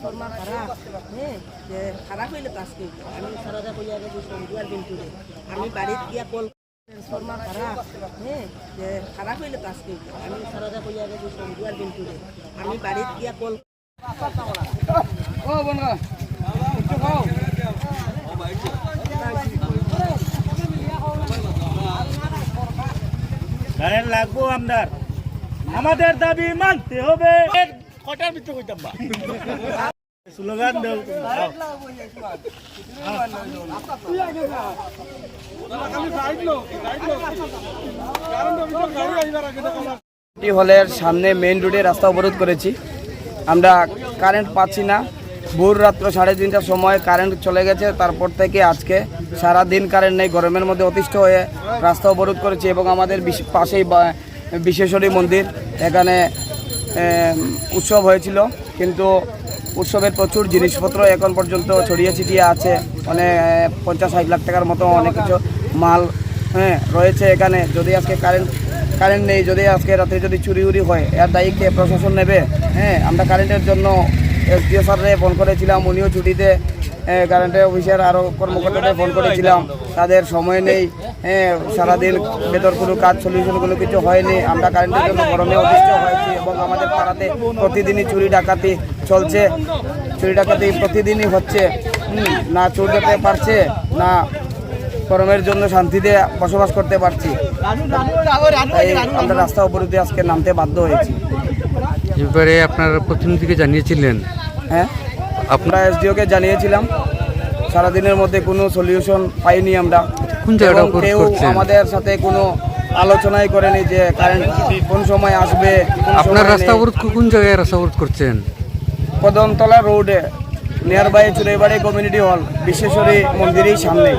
শর্মা খারা হ্যাঁ যে খারাপ হইলে আমি সারাদা কইয়া গেছি সন্ধিয়ার কিন্তু আমি বাড়িতে গিয়া কল শর্মা খারা হ্যাঁ যে খারাপ হইলে তো আজকে আমি সারাদা কইয়া গেছি সন্ধিয়ার কিন্তু আমি বাড়িতে গিয়া কল ও বনগা খাও কারেন্ট লাগবো আপনার আমাদের দাবি মানতে হবে। কটার ভিতরে কইতাম বা? স্লোগান দেও। হলের সামনে মেইন রোডে রাস্তা অবরোধ করেছি। আমরা কারেন্ট পাচ্ছি না। ভোর রাত্র সাড়ে তিনটার সময় কারেন্ট চলে গেছে। তারপর থেকে আজকে সারা দিন কারেন্ট নেই, গরমের মধ্যে অতিষ্ঠ হয়ে রাস্তা অবরোধ করেছি এবং আমাদের পাশেই বিশ্বেশ্বরী মন্দির, এখানে উৎসব হয়েছিল। কিন্তু উৎসবের প্রচুর জিনিসপত্র এখন পর্যন্ত ছড়িয়ে ছিটিয়ে আছে। মানে পঞ্চাশ ষাট লাখ টাকার মতো অনেক কিছু মাল হ্যাঁ রয়েছে এখানে। যদি আজকে কারেন্ট কারেন্ট নেই, যদি আজকে রাতে যদি চুরি উরি হয়, এর দায়ী কে? প্রশাসন নেবে? হ্যাঁ আমরা কারেন্টের জন্য এসডিও স্যারে ফোন করেছিলাম, উনিও ছুটিতে কারেন্টের অফিসের আরও কর্মকর্তাদের ফোন করেছিলাম। তাদের সময় নেই। হ্যাঁ সারাদিন ভেতর কোনো কাজ সলিউশন কোনো কিছু হয়নি। আমরা কারেন্টের জন্য গরমে অতিষ্ঠ হয়েছি এবং আমাদের পাড়াতে প্রতিদিনই চুরি ডাকাতি চলছে। চুরি ডাকাতি প্রতিদিনই হচ্ছে। না চোর যেতে পারছে না গরমের জন্য শান্তিতে বসবাস করতে পারছি। তাই আমরা রাস্তা অবরোধে আজকে নামতে বাধ্য হয়েছি। এবারে আপনার প্রতিনিধিকে জানিয়েছিলেন হ্যাঁ? আমরা এসডিওকে জানিয়েছিলাম সারাদিনের মধ্যে কোনো সলিউশন পাইনি আমরা। এবং কেউ আমাদের সাথে কোনো আলোচনাই করেনি যে কারেন্ট কোন সময় আসবে আপনার রাস্তা অবরোধ কোন জায়গায় রাস্তা অবরোধ করছেন? কদমতলা রোডে near by Churaibari community hall Bishweshwari মন্দিরের সামনে।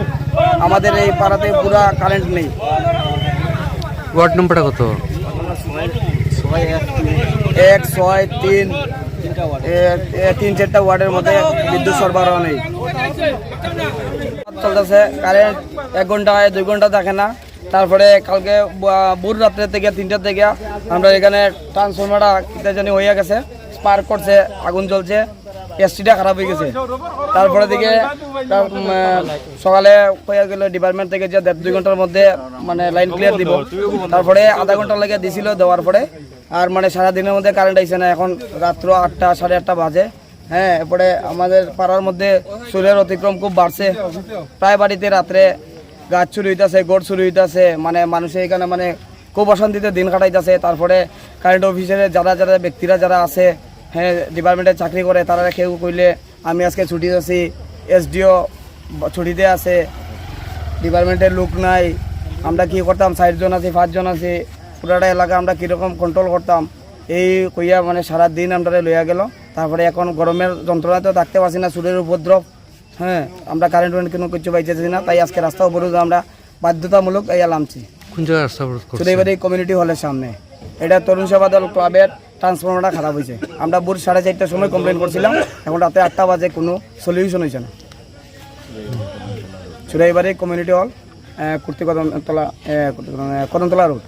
আমাদের এই পাড়াতে পুরা কারেন্ট নেই। ওয়ার্ড নম্বরটা কত? এক ছয় তিন। তিন চারটা ওয়ার্ডের মধ্যে বিদ্যুৎ সরবরাহ নেই। চলতেছে কারেন্ট এক ঘণ্টা দুই ঘণ্টা থাকে না। তারপরে কালকে ভোর রাত্রে থেকে তিনটা থেকে আমরা এখানে ট্রান্সফরমারটা কিতা জানি হয়ে গেছে স্পার্ক করছে আগুন জ্বলছে এসটিটা খারাপ হয়ে গেছে। তারপরে তার, সকালে হয়ে গেল ডিপার্টমেন্ট থেকে যে দেড় দুই ঘণ্টার মধ্যে মানে লাইন ক্লিয়ার দিব। তারপরে আধা ঘণ্টা লাগে দিছিল দেওয়ার পরে আর মানে সারা দিনের মধ্যে কারেন্ট আইছে না, এখন রাত্র আটটা, সাড়ে আটটা বাজে। হ্যাঁ এরপরে আমাদের পাড়ার মধ্যে সূর্যের অতিক্রম খুব বাড়ছে। প্রায় বাড়িতে রাত্রে গাছ চুরি হইতাছে, গোড় চুরি হইতাছে মানে মানুষে এখানে মানে খুব অশান্তিতে দিন কাটাইতেছে। তারপরে কারেন্ট অফিসের যারা যারা ব্যক্তিরা যারা আছে হ্যাঁ ডিপার্টমেন্টে চাকরি করে, তারা কেউ কইলে আমি আজকে ছুটি আছি এসডিও ছুটিতে আছে ডিপার্টমেন্টের লোক নাই, আমরা কি করতাম ষাটজন আছি, পাঁচজন আছি। পুরাটা এলাকা আমরা কীরকম কন্ট্রোল করতাম এই কইয়া মানে সারা দিন আমরা লইয়া গেল। তারপরে এখন গরমের যন্ত্রণা তো থাকতে পারছি না চুলের উপদ্রব হ্যাঁ আমরা কারেন্ট কোনো কিছু পাইতেছি না তাই আজকে রাস্তা অবরোধ আমরা বাধ্যতামূলক এই নামছি। কোন জায়গায় রাস্তা অবরোধ করছেন? কমিউনিটি হলের সামনে। এটা তরুণ সেবা দল ক্লাবের ট্রান্সফর্মারটা খারাপ হয়েছে আমরা ভোর সাড়ে চারটার সময় কমপ্লেন করছিলাম এখন রাতে আটটা বাজে কোনো সলিউশন হয়েছে না। Churaibari community hall kurti Kadamtala Kadamtala road